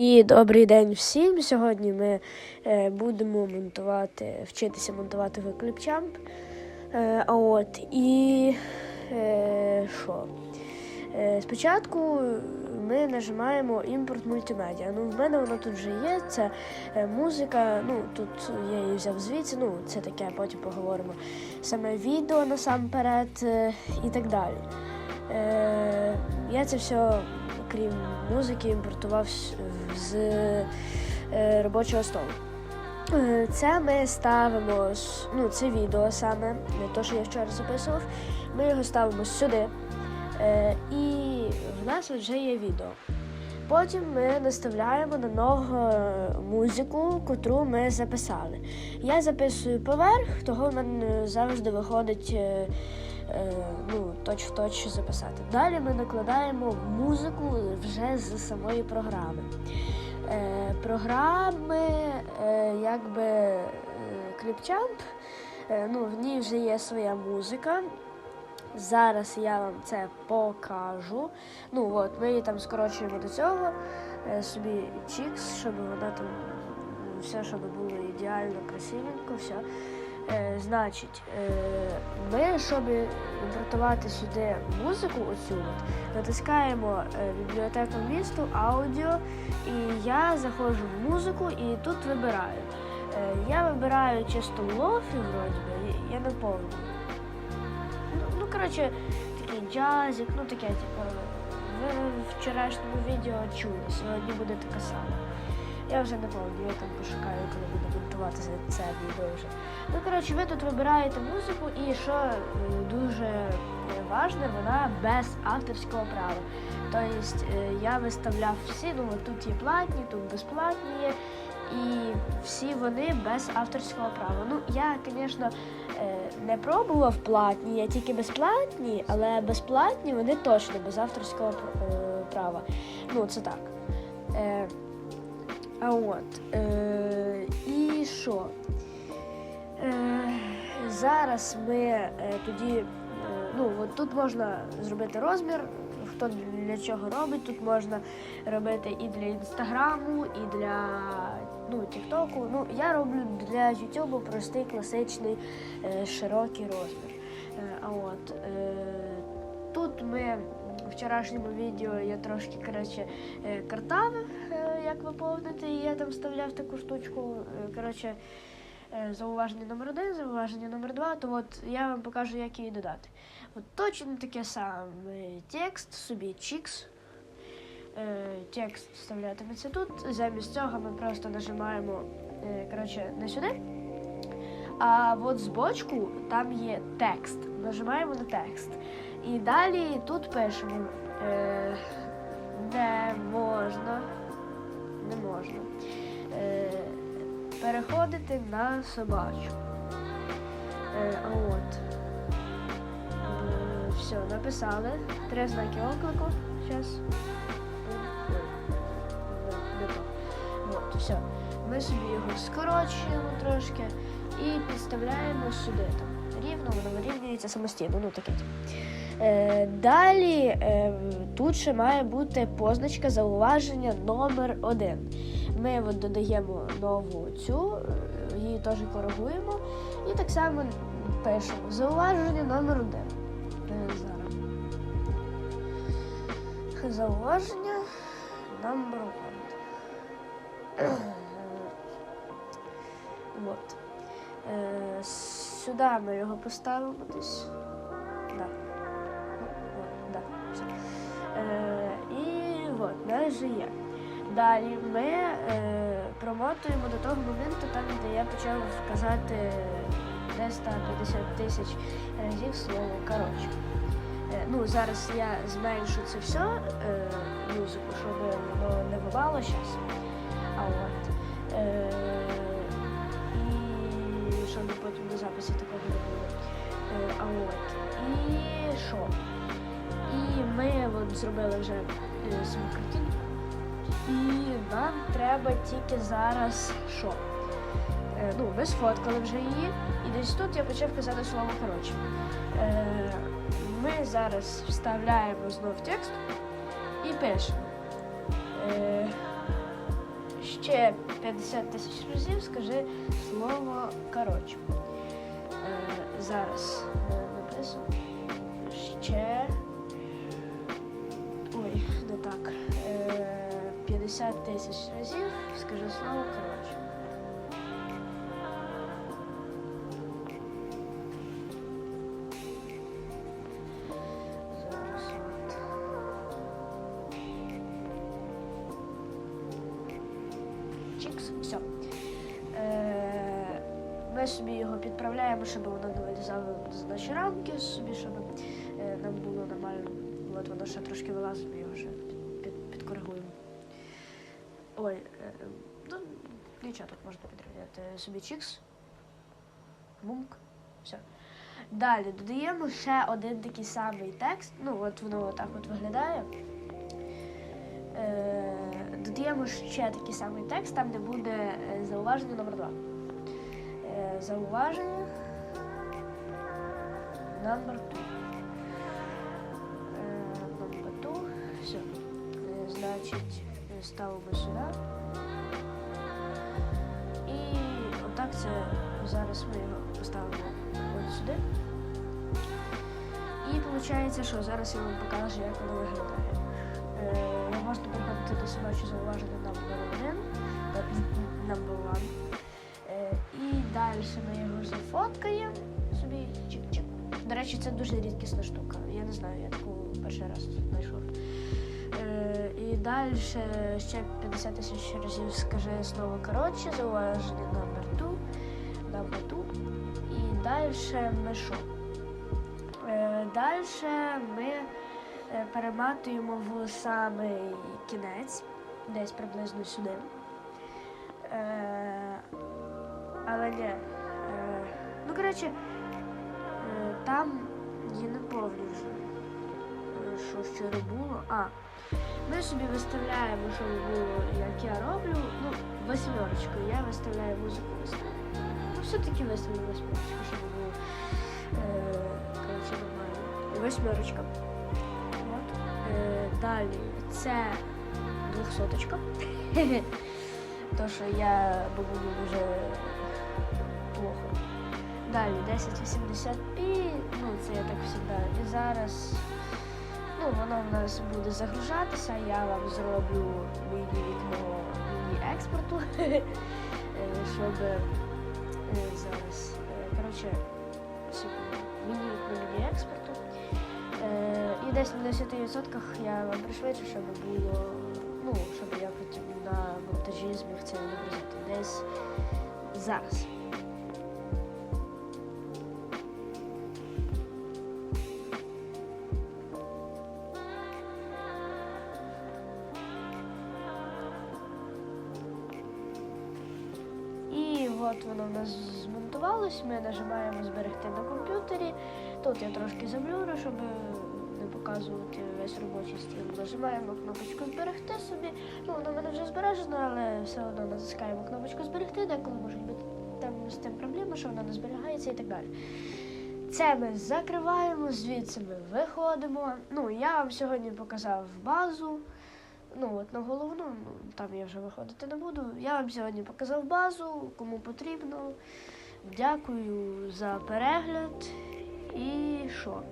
І добрий день всім. Сьогодні ми е, будемо монтувати, вчитися монтувати в. Е, а от і е, що? Е, спочатку ми нажимаємо імпорт мультимедіа. Ну, в мене воно тут вже є. Це е, музика. Ну тут я її взяв звідси. Ну, це таке, потім поговоримо. Саме відео насамперед е, і так далі. Е, я це все, крім музики, імпортував з, е, робочого столу. Е, Це ми ставимо, ну, це відео саме, не те, що я вчора записував. Ми його ставимо сюди. Е, і в нас вже є відео. Потім ми наставляємо на нього музику, котру ми записали. Я записую поверх, того в мене завжди виходить ну, точ в точ записати. Далі ми накладаємо музику вже з самої програми. Е, програми, е, якби е, Clipchamp, е, ну, в ній вже є своя музика. Зараз я вам це покажу. Ну от, ми її там скорочуємо до цього. е, собі чікс, щоб вона там все, щоб було ідеально, красивенько, все. Е, значить, е, ми, щоб імпортувати сюди музику, оцю от, натискаємо е, бібліотека місту, аудіо, і я заходжу в музику і тут вибираю. Я вибираю чисто лофі, вроді би, я- не повний. Ну, ну, коротше, такий джазик, ну таке, типу, ви в вчорашньому відео чули, сьогодні буде таке саме. Я вже не пам'ятаю, я там пошукаю, коли буду монтувати це- відео вже. Ну, коротше, ви тут вибираєте музику і що е, дуже важне, вона без авторського права. Тобто е, я виставляв всі, ну тут є платні, тут безплатні є. І всі вони без авторського права. Ну, я, звісно, е, не пробував платні, я тільки безплатні, але безплатні вони точно без авторського пр- права. Ну, це так. А от. Е, і що? Е, зараз ми е, тоді. е, Ну, от тут можна зробити розмір, хто для чого робить. Тут можна робити і для інстаграму, і для ну, Тіктоку. Ну, я роблю для Ютубу простий класичний е, широкий розмір. Е, а от е, тут ми в вчорашньому відео я трошки коротше, е, картавив, як виповнити, і я там вставляв таку штучку. Е, Коротше, е, зауваження номер один, зауваження номер два, то от я вам покажу, як її додати. От точно таке саме текст, собі чікс. Е, Текст вставлятиметься тут. Замість цього ми просто нажимаємо коротше, не сюди. А от збочку там є текст. Нажимаємо на текст. І далі тут пишемо не можна, не можна е, переходити на собачу. Е, от. Е, все, написали. Три знаки оклику. Зараз. От, все. Ми собі його скорочуємо трошки і підставляємо сюди. Там, рівно, воно вирівнюється самостійно. Ну, таке. Е, далі е, тут ще має бути позначка зауваження номер один. Ми от додаємо нову цю, е, її теж коригуємо. І так само пишемо зауваження номер один. Е, зараз. Зауваження номер один. От. Е, сюди ми його поставимо десь. Да. От, да. Е, і от, вже є. Далі ми е, промотуємо до того моменту, там, де я почав казати 350 тисяч разів слово коротше. Е, ну, зараз я зменшу це все, е, музику, щоб воно не бувало зараз. А от. Е, потім на записі такого не було. Е, а от. І що? І ми от зробили вже е, свою картинку. І нам треба тільки зараз що? Е, ну, ми сфоткали вже її, і десь тут я почав казати слово коротше. Ми зараз вставляємо знов текст і пишемо. Ще 50 тисяч разів скажи слово коротше. Е, зараз написано. Ще. Ой, не так. Е, 50 тисяч разів скажи слово коротше. Ми собі його підправляємо, щоб воно не вилізало з рамки, собі, щоб е, нам було нормально. От воно ще трошки вилазить, ми його вже під, під, підкоригуємо. Ой, е, ну, нічого можна підрівняти. Собі чікс. Мумк. Все. Далі додаємо ще один такий самий текст. Ну, от воно отак от виглядає. Е, додаємо ще такий самий текст, там де буде е, зауваження номер 2 зауваження. Number two. Е, number two. Все. Значить, е, ставимо сюди. І отак це зараз ми його поставимо от сюди. І виходить, що зараз я вам покажу, як воно виглядає. Е, ви можете побачити до собачі зауваження number 1, number 1 далі ми його зафоткаємо собі чик-чик. До речі, це дуже рідкісна штука. Я не знаю, я таку перший раз знайшов. Е, і далі ще 50 тисяч разів скажи слово коротше, зауваження номер 2, number 2. І далі ми що? Е, Далі ми е, перематуємо в самий кінець, десь приблизно сюди. Але ні. Е, ну, коротше, е, там я не пам'ятаю вже, що вчора було. А, ми собі виставляємо, що було, як я роблю. Ну, восьмерочку. Я виставляю музику. Ну, все-таки виставлю восьмерочку, щоб було е, коротше, нормально. Восьмерочка. От. Е, далі це двохсоточка. То, що я дуже плохо. Далі 1080p, ну це я так завжди. І зараз ну, воно в нас буде загружатися, я вам зроблю міні-вікно міні-експорту, е, щоб е, зараз. е, Коротше, секунду. міні-вікно міні-експорту. І десь на 10% я вам пришвидшу, щоб було, ну, щоб я потім на монтажі зміг це відобразити. Десь зараз. Нас змонтувалось. Ми нажимаємо зберегти на комп'ютері. Тут я трошки заблюрю, щоб не показувати весь робочий стіл. Нажимаємо кнопочку зберегти собі. Ну, воно в мене вже збережено, але все одно натискаємо кнопочку зберегти, деколи можуть бути там з тим проблеми, що воно не зберігається і так далі. Це ми закриваємо, звідси ми виходимо. Ну, я вам сьогодні показав базу. Ну, от на головну, ну, там я вже виходити не буду. Я вам сьогодні показав базу, кому потрібно. Дякую за перегляд. І що?